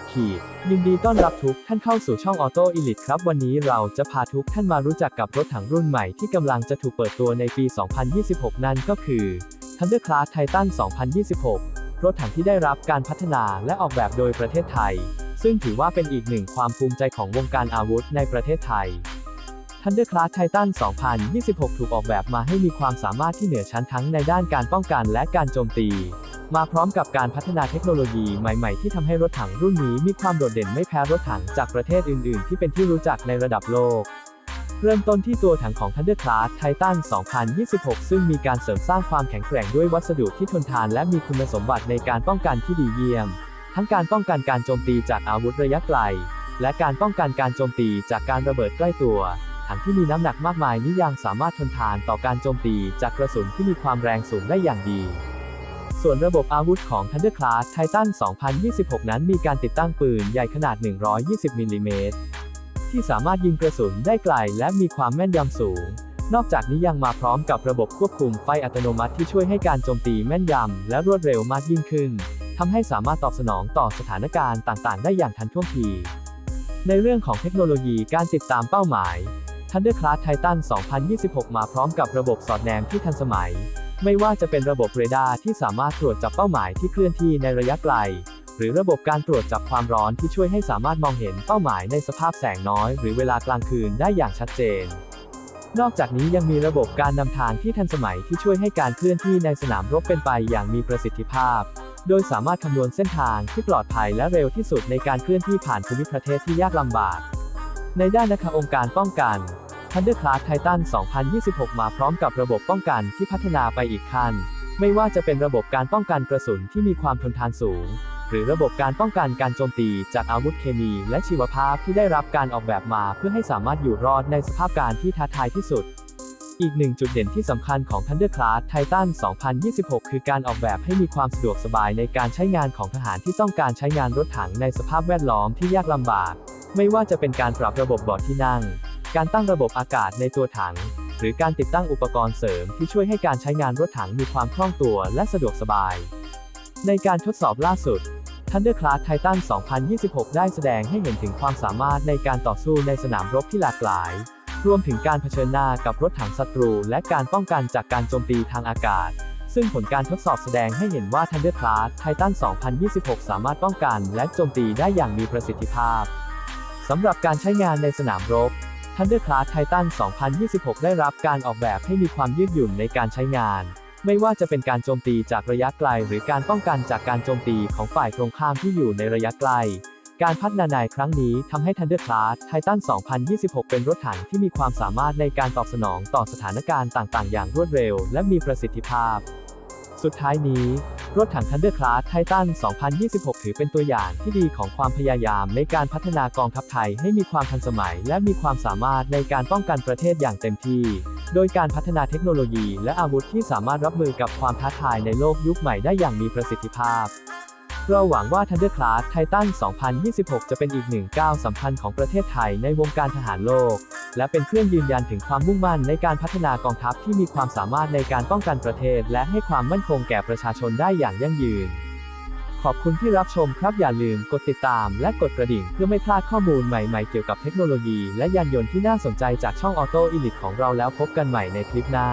ดขีดยินดีต้อนรับทุกท่านเข้าสู่ช่องออโต้อีลิทครับ วันนี้เราจะพาทุกท่านมารู้จักกับรถถังรุ่นใหม่ที่กำลังจะถูกเปิดตัวในปี 2026 นั่นก็คือ Thunder Class Titan 2026 รถถังที่ได้รับการพัฒนาและออกแบบโดยประเทศไทย ซึ่งถือว่าเป็นอีกหนึ่งความภูมิใจของวงการอาวุธในประเทศไทย Thunder Class Titan 2026 ถูกออกแบบมาให้มีความสามารถที่เหนือชั้นทั้งในด้านการป้องกันและการโจมตี มาพร้อมกับการพัฒนาเทคโนโลยีใหม่ๆ ที่ทำให้รถถังรุ่นนี้มีความโดดเด่นไม่แพ้รถถังจากประเทศอื่นๆ ที่เป็นที่รู้จักในระดับโลก เริ่มต้นที่ตัวถังของ Thunder Class Titan 2026 ซึ่งมีการเสริมสร้างความแข็งแกร่งด้วยวัสดุที่ทนทานและมีคุณสมบัติในการป้องกันที่ดีเยี่ยม ทั้งการป้องกันการโจมตีจากอาวุธระยะไกล และการป้องกันการโจมตีจากการระเบิดใกล้ตัวถังที่มีน้ำหนักมากมายนี้ยังสามารถทนทานต่อการโจมตีจากกระสุนที่มีความแรงสูงได้อย่างดี ส่วนระบบอาวุธของ Thunder Class Titan 2026 นั้นมีการติดตั้งปืนใหญ่ขนาด 120 มิลลิเมตร ที่สามารถยิงกระสุนได้ไกลและมีความแม่นยำสูง นอกจากนี้ยังมาพร้อมกับระบบควบคุมไฟอัตโนมัติที่ช่วยให้การโจมตีแม่นยำและรวดเร็วมากยิ่งขึ้นทำให้สามารถตอบสนองต่อสถานการณ์ต่างๆ ได้อย่างทันท่วงที ในเรื่องของเทคโนโลยีการติดตามเป้าหมาย Thunder Class Titan 2026 มาพร้อมกับระบบสอดแนมที่ทันสมัย ไม่ว่าจะเป็นระบบเรดาร์ที่สามารถตรวจจับเป้าหมายที่เคลื่อนที่ในระยะไกล หรือระบบการตรวจจับความร้อนที่ช่วยให้สามารถมองเห็นเป้าหมายในสภาพแสงน้อย หรือเวลากลางคืนได้อย่างชัดเจน นอกจากนี้ยังมีระบบการนำทางที่ทันสมัยที่ช่วยให้การเคลื่อนที่ในสนามรบเป็นไปอย่างมีประสิทธิภาพ โดยสามารถคำนวณเส้นทางที่ปลอดภัยและเร็วที่สุดในการเคลื่อนที่ผ่านภูมิประเทศที่ยากลำบาก ในด้านนะคะองค์การป้องกัน Thunder Class Titan 2026 มาพร้อมกับระบบป้องกันที่พัฒนาไปอีกขั้น ไม่ว่าจะเป็นระบบการป้องกันกระสุนที่มีความทนทานสูง หรือระบบการป้องกันการโจมตีจากอาวุธเคมีและชีวภาพที่ได้รับการออกแบบมาเพื่อให้สามารถอยู่รอดในสภาพการที่ท้าทายที่สุดอีกหนึ่งจุดเด่นที่สำคัญของ Thunder Class Titan 2026 คือการออกแบบให้มีความสะดวกสบายในการใช้งานของทหารที่ต้องการใช้งานรถถังในสภาพแวดล้อมที่ยากลำบาก ไม่ว่าจะเป็นการปรับระบบเบาะที่นั่ง การตั้งระบบอากาศในตัวถัง หรือการติดตั้งอุปกรณ์เสริมที่ช่วยให้การใช้งานรถถังมีความคล่องตัวและสะดวกสบาย ในการทดสอบล่าสุด Thunder Class Titan 2026 ได้แสดงให้เห็นถึงความสามารถในการต่อสู้ในสนามรบที่หลากหลาย รวมถึงการเผชิญหน้ากับรถถังศัตรู และการป้องกันจากการโจมตีทางอากาศ ซึ่งผลการทดสอบแสดงให้เห็นว่า Thunder Class Titan 2026 สามารถป้องกันและโจมตีได้อย่างมีประสิทธิภาพสำหรับการใช้งานในสนามรบ Thunder Class Titan 2026 ได้รับการออกแบบให้มีความยืดหยุ่นในการใช้งาน ไม่ว่าจะเป็นการโจมตีจากระยะไกล หรือการป้องกันจากการโจมตีของฝ่ายตรงข้ามที่อยู่ในระยะไกล การพัฒนาในครั้งนี้ทำให้ Thunder Class Titan 2026 เป็นรถถังที่มีความสามารถในการตอบสนองต่อสถานการณ์ต่าง ๆ อย่างรวดเร็ว และมีประสิทธิภาพ สุดท้ายนี้ รถถัง Thunder Class Titan 2026 ถือเป็นตัวอย่างที่ดีของความพยายามในการพัฒนากองทัพไทยให้มีความทันสมัย และมีความสามารถในการป้องกันประเทศอย่างเต็มที่ โดยการพัฒนาเทคโนโลยี และอาวุธที่สามารถรับมือกับความท้าทายในโลกยุคใหม่ได้อย่างมีประสิทธิภาพเราหวังว่า Thunder Class Titan 2026 จะเป็นอีกหนึ่งก้าวสำคัญของประเทศไทยในวงการทหารโลก และเป็นเครื่องยืนยันถึงความมุ่งมั่นในการพัฒนากองทัพที่มีความสามารถในการป้องกันประเทศ และให้ความมั่นคงแก่ประชาชนได้อย่างยั่งยืน ขอบคุณที่รับชมครับอย่าลืมกดติดตามและกดกระดิ่งเพื่อไม่พลาดข้อมูลใหม่ๆเกี่ยวกับเทคโนโลยีและยานยนต์ที่น่าสนใจจากช่องออโต้อิลิทของเราแล้วพบกันใหม่ในคลิปหน้า